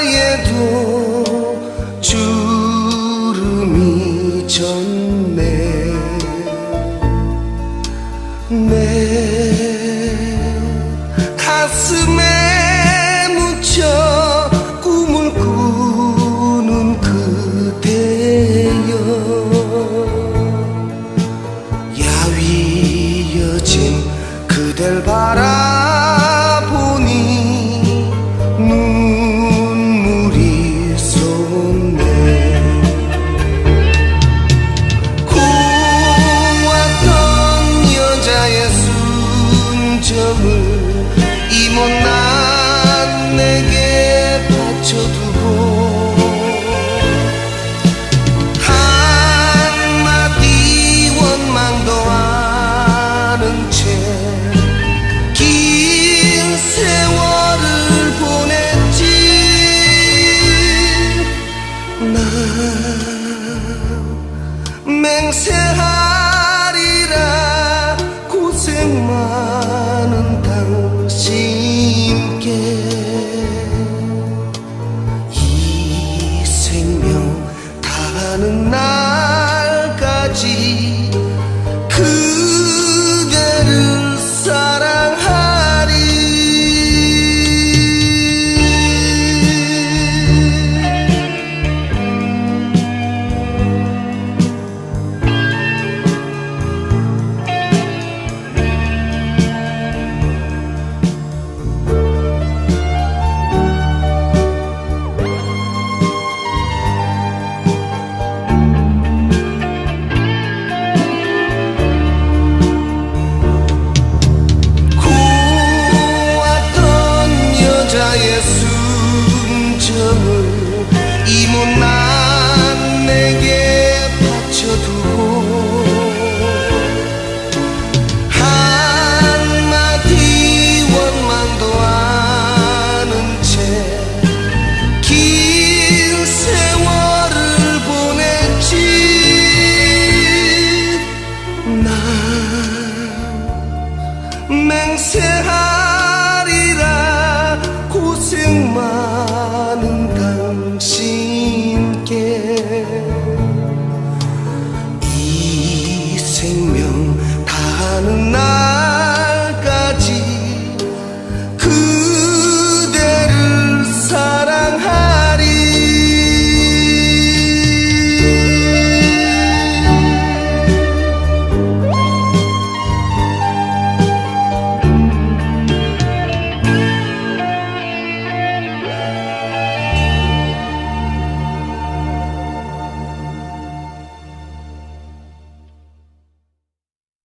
바에도 주름이 졌네. 내 가슴에 묻혀 꿈을 꾸는 그대여. 야위어진 그댈 바라. 맹세하리라. 고생 많은 당신께 이 생명 다하는 날까지 맹세하리라. 고생만